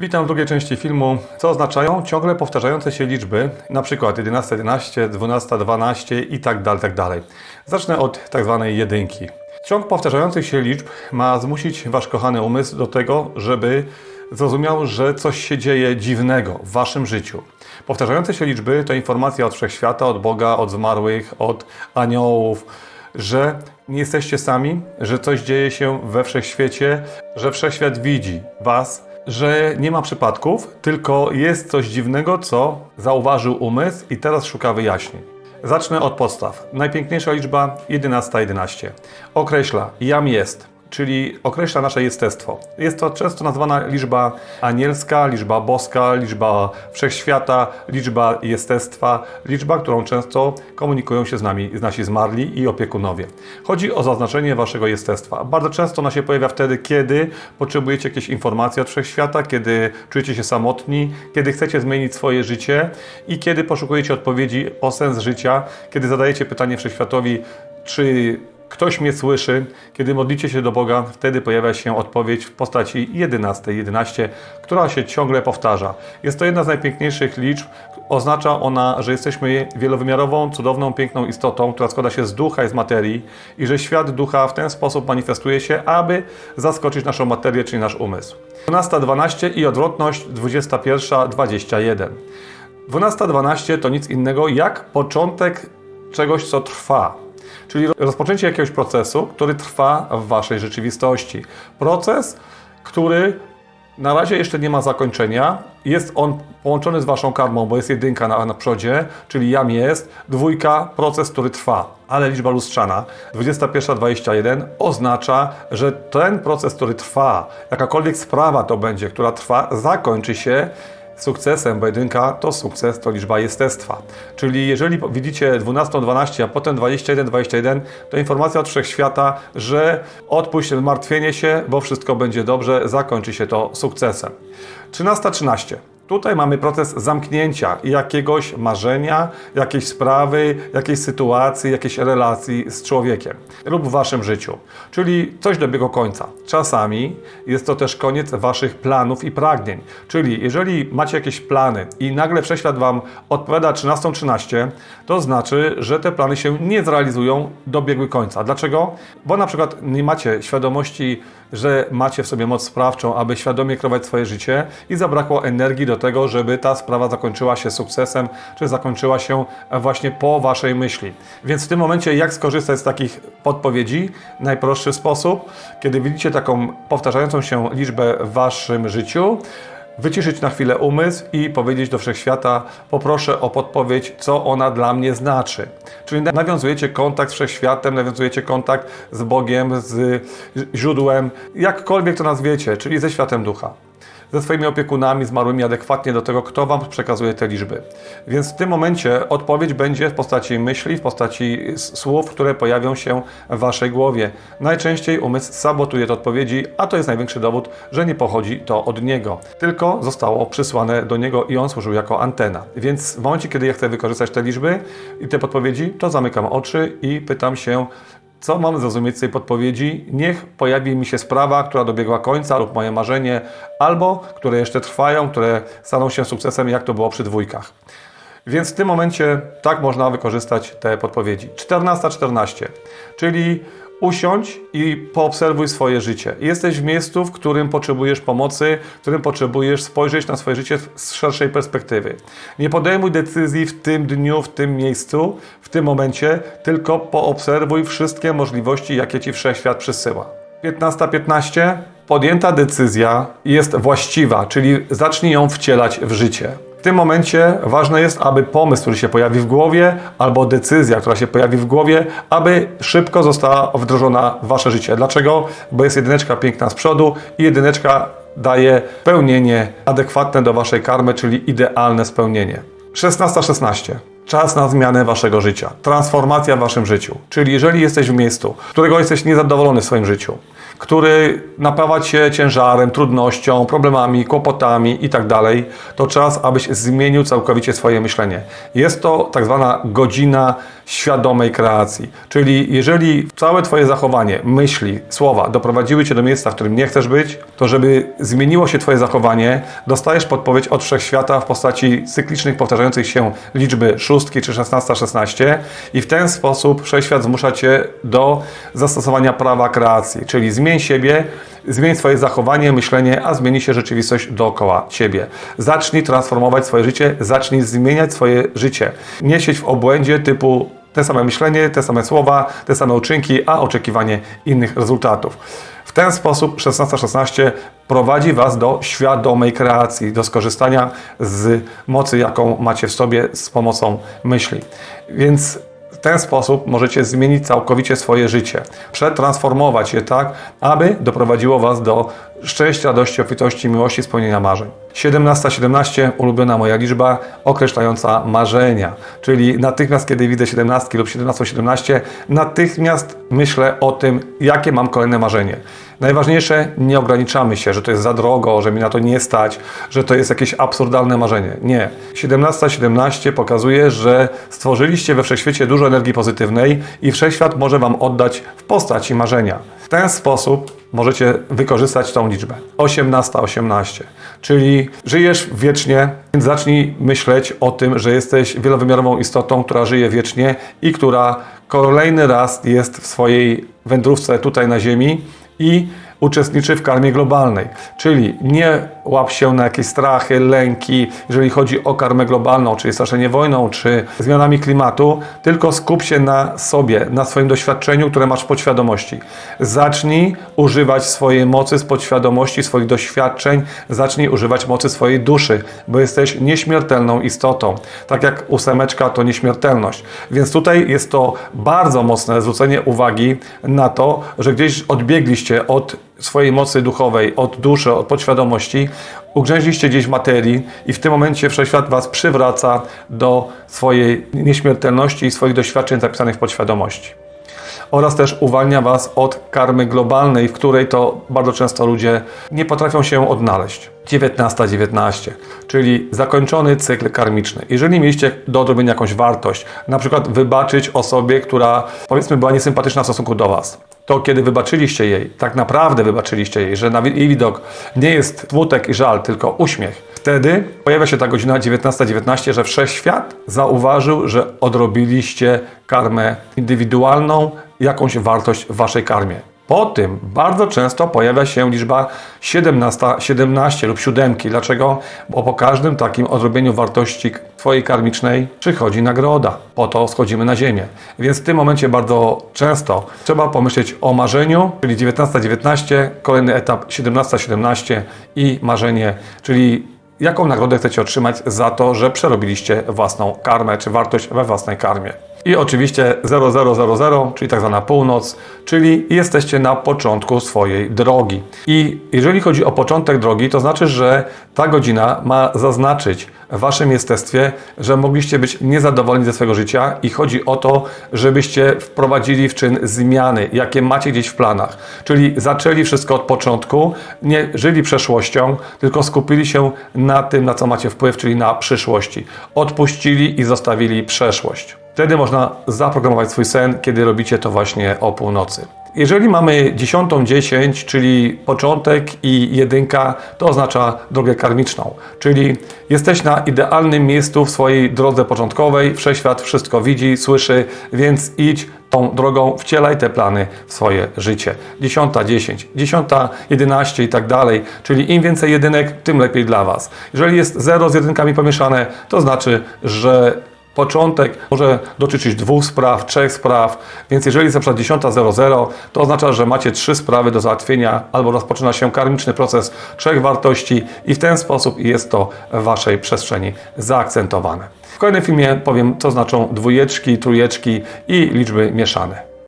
Witam w drugiej części filmu, co oznaczają ciągle powtarzające się liczby, przykład 11, 11, 12, 12 i tak dalej, tak dalej. Zacznę od tak zwanej jedynki. Ciąg powtarzających się liczb ma zmusić Wasz kochany umysł do tego, żeby zrozumiał, że coś się dzieje dziwnego w Waszym życiu. Powtarzające się liczby to informacja od wszechświata, od Boga, od zmarłych, od aniołów, że nie jesteście sami, że coś dzieje się we wszechświecie, że wszechświat widzi Was, że nie ma przypadków, tylko jest coś dziwnego, co zauważył umysł i teraz szuka wyjaśnień. Zacznę od podstaw. Najpiękniejsza liczba 11, 11. Określa jam jest, czyli określa nasze jestestwo. Jest to często nazywana liczba anielska, liczba boska, liczba wszechświata, liczba jestestwa, liczba, którą często komunikują się z nami nasi zmarli i opiekunowie. Chodzi o zaznaczenie waszego jestestwa. Bardzo często ona się pojawia wtedy, kiedy potrzebujecie jakieś informacje od wszechświata, kiedy czujecie się samotni, kiedy chcecie zmienić swoje życie i kiedy poszukujecie odpowiedzi o sens życia, kiedy zadajecie pytanie wszechświatowi, czy Ktoś mnie słyszy, kiedy modlicie się do Boga, wtedy pojawia się odpowiedź w postaci 11, 11, która się ciągle powtarza. Jest to jedna z najpiękniejszych liczb. Oznacza ona, że jesteśmy wielowymiarową, cudowną, piękną istotą, która składa się z ducha i z materii i że świat ducha w ten sposób manifestuje się, aby zaskoczyć naszą materię, czyli nasz umysł. 12, 12 i odwrotność 21, 21. 12-12 to nic innego jak początek czegoś, co trwa. Czyli rozpoczęcie jakiegoś procesu, który trwa w waszej rzeczywistości. Proces, który na razie jeszcze nie ma zakończenia. Jest on połączony z waszą karmą, bo jest jedynka na, na przodzie, czyli jam jest, dwójka, proces, który trwa. Ale liczba lustrzana 21-21 oznacza, że ten proces, który trwa, jakakolwiek sprawa to będzie, która trwa, zakończy się sukcesem, bo jedynka to sukces, to liczba jestestwa. Czyli jeżeli widzicie 12, 12, a potem 21, 21, to informacja od wszechświata, że odpuść zmartwienie się, bo wszystko będzie dobrze, zakończy się to sukcesem. 13, 13. Tutaj mamy proces zamknięcia jakiegoś marzenia, jakiejś sprawy, jakiejś sytuacji, jakiejś relacji z człowiekiem lub w waszym życiu. Czyli coś dobiegło końca. Czasami jest to też koniec waszych planów i pragnień. Czyli jeżeli macie jakieś plany i nagle wszechświat wam odpowiada 13.13, to znaczy, że te plany się nie zrealizują, dobiegły końca. Dlaczego? Bo na przykład nie macie świadomości, że macie w sobie moc sprawczą, aby świadomie kierować swoje życie i zabrakło energii do tego, żeby ta sprawa zakończyła się sukcesem, czy zakończyła się właśnie po waszej myśli. Więc w tym momencie jak skorzystać z takich podpowiedzi? Najprostszy sposób, kiedy widzicie taką powtarzającą się liczbę w waszym życiu, wyciszyć na chwilę umysł i powiedzieć do wszechświata: Poproszę o podpowiedź, co ona dla mnie znaczy. Czyli nawiązujecie kontakt z wszechświatem, nawiązujecie kontakt z Bogiem, z źródłem, jakkolwiek to nazwiecie, czyli ze światem ducha ze swoimi opiekunami zmarłymi adekwatnie do tego, kto Wam przekazuje te liczby. Więc w tym momencie odpowiedź będzie w postaci myśli, w postaci słów, które pojawią się w Waszej głowie. Najczęściej umysł sabotuje te odpowiedzi, a to jest największy dowód, że nie pochodzi to od niego, tylko zostało przysłane do niego i on służył jako antena. Więc w momencie, kiedy ja chcę wykorzystać te liczby i te podpowiedzi, to zamykam oczy i pytam się, co mam zrozumieć z tej podpowiedzi? Niech pojawi mi się sprawa, która dobiegła końca lub moje marzenie, albo które jeszcze trwają, które staną się sukcesem, jak to było przy dwójkach. Więc w tym momencie tak można wykorzystać te podpowiedzi. 14-14, czyli usiądź i poobserwuj swoje życie. Jesteś w miejscu, w którym potrzebujesz pomocy, w którym potrzebujesz spojrzeć na swoje życie z szerszej perspektywy. Nie podejmuj decyzji w tym dniu, w tym miejscu, w tym momencie, tylko poobserwuj wszystkie możliwości, jakie ci wszechświat przysyła. 15-15. Podjęta decyzja jest właściwa, czyli zacznij ją wcielać w życie. W tym momencie ważne jest, aby pomysł, który się pojawi w głowie, albo decyzja, która się pojawi w głowie, aby szybko została wdrożona w wasze życie. Dlaczego? Bo jest jedyneczka piękna z przodu i jedyneczka daje pełnienie adekwatne do waszej karmy, czyli idealne spełnienie. 16-16. Czas na zmianę waszego życia, transformacja w waszym życiu. Czyli jeżeli jesteś w miejscu, którego jesteś niezadowolony w swoim życiu, który napawa cię ciężarem, trudnością, problemami, kłopotami i tak to czas, abyś zmienił całkowicie swoje myślenie. Jest to tak zwana godzina świadomej kreacji. Czyli jeżeli całe twoje zachowanie, myśli, słowa doprowadziły cię do miejsca, w którym nie chcesz być, to żeby zmieniło się twoje zachowanie, dostajesz podpowiedź od wszechświata w postaci cyklicznych, powtarzających się liczby szóstki czy 16, 16 i w ten sposób wszechświat zmusza cię do zastosowania prawa kreacji, czyli zmień siebie, zmień swoje zachowanie, myślenie, a zmieni się rzeczywistość dookoła ciebie. Zacznij transformować swoje życie, zacznij zmieniać swoje życie. Nie siedź w obłędzie typu te same myślenie, te same słowa, te same uczynki, a oczekiwanie innych rezultatów. Ten sposób 1616 prowadzi Was do świadomej kreacji, do skorzystania z mocy, jaką macie w sobie z pomocą myśli. Więc w ten sposób możecie zmienić całkowicie swoje życie, przetransformować je tak, aby doprowadziło Was do szczęścia, radości, obfitości, miłości, spełnienia marzeń. 17-17, ulubiona moja liczba, określająca marzenia. Czyli natychmiast, kiedy widzę 17 lub 17-17, natychmiast myślę o tym, jakie mam kolejne marzenie. Najważniejsze, nie ograniczamy się, że to jest za drogo, że mi na to nie stać, że to jest jakieś absurdalne marzenie. Nie. 17-17 pokazuje, że stworzyliście we wszechświecie dużo energii pozytywnej i wszechświat może Wam oddać w postaci marzenia. W ten sposób możecie wykorzystać tą liczbę. 18-18, czyli żyjesz wiecznie, więc zacznij myśleć o tym, że jesteś wielowymiarową istotą, która żyje wiecznie i która kolejny raz jest w swojej wędrówce tutaj na Ziemi i uczestniczy w karmie globalnej. Czyli nie łap się na jakieś strachy, lęki, jeżeli chodzi o karmę globalną, czyli straszenie wojną, czy zmianami klimatu, tylko skup się na sobie, na swoim doświadczeniu, które masz w podświadomości. Zacznij używać swojej mocy z podświadomości, swoich doświadczeń, zacznij używać mocy swojej duszy, bo jesteś nieśmiertelną istotą. Tak jak ósemeczka to nieśmiertelność. Więc tutaj jest to bardzo mocne zwrócenie uwagi na to, że gdzieś odbiegliście od swojej mocy duchowej, od duszy, od podświadomości, ugrzęźliście gdzieś w materii i w tym momencie wszechświat Was przywraca do swojej nieśmiertelności i swoich doświadczeń zapisanych w podświadomości. Oraz też uwalnia Was od karmy globalnej, w której to bardzo często ludzie nie potrafią się odnaleźć. 19-19, czyli zakończony cykl karmiczny. Jeżeli mieliście do odrobienia jakąś wartość, na przykład wybaczyć osobie, która powiedzmy była niesympatyczna w stosunku do Was, to kiedy wybaczyliście jej, tak naprawdę wybaczyliście jej, że na jej widok nie jest smutek i żal, tylko uśmiech, wtedy pojawia się ta godzina 19.19, że wszechświat zauważył, że odrobiliście karmę indywidualną, jakąś wartość w waszej karmie. Po tym bardzo często pojawia się liczba 17, 17 lub 7. Dlaczego? Bo po każdym takim odrobieniu wartości Twojej karmicznej przychodzi nagroda. Po to schodzimy na ziemię. Więc w tym momencie bardzo często trzeba pomyśleć o marzeniu, czyli 19-19, kolejny etap 17-17 i marzenie, czyli jaką nagrodę chcecie otrzymać za to, że przerobiliście własną karmę czy wartość we własnej karmie. I oczywiście 0000, czyli tak zwana północ, czyli jesteście na początku swojej drogi. I jeżeli chodzi o początek drogi, to znaczy, że ta godzina ma zaznaczyć w waszym jestestwie, że mogliście być niezadowoleni ze swojego życia i chodzi o to, żebyście wprowadzili w czyn zmiany, jakie macie gdzieś w planach. Czyli zaczęli wszystko od początku, nie żyli przeszłością, tylko skupili się na tym, na co macie wpływ, czyli na przyszłości. Odpuścili i zostawili przeszłość. Wtedy można zaprogramować swój sen, kiedy robicie to właśnie o północy. Jeżeli mamy dziesiątą dziesięć, czyli początek i jedynka, to oznacza drogę karmiczną. Czyli jesteś na idealnym miejscu w swojej drodze początkowej, wszechświat wszystko widzi, słyszy, więc idź tą drogą, wcielaj te plany w swoje życie. Dziesiąta dziesięć, dziesiąta jedenaście i tak dalej, czyli im więcej jedynek, tym lepiej dla Was. Jeżeli jest zero z jedynkami pomieszane, to znaczy, że początek może dotyczyć dwóch spraw, trzech spraw, więc jeżeli jest przykład 10.00, to oznacza, że macie trzy sprawy do załatwienia albo rozpoczyna się karmiczny proces trzech wartości i w ten sposób jest to w Waszej przestrzeni zaakcentowane. W kolejnym filmie powiem, co znaczą dwójeczki, trójeczki i liczby mieszane.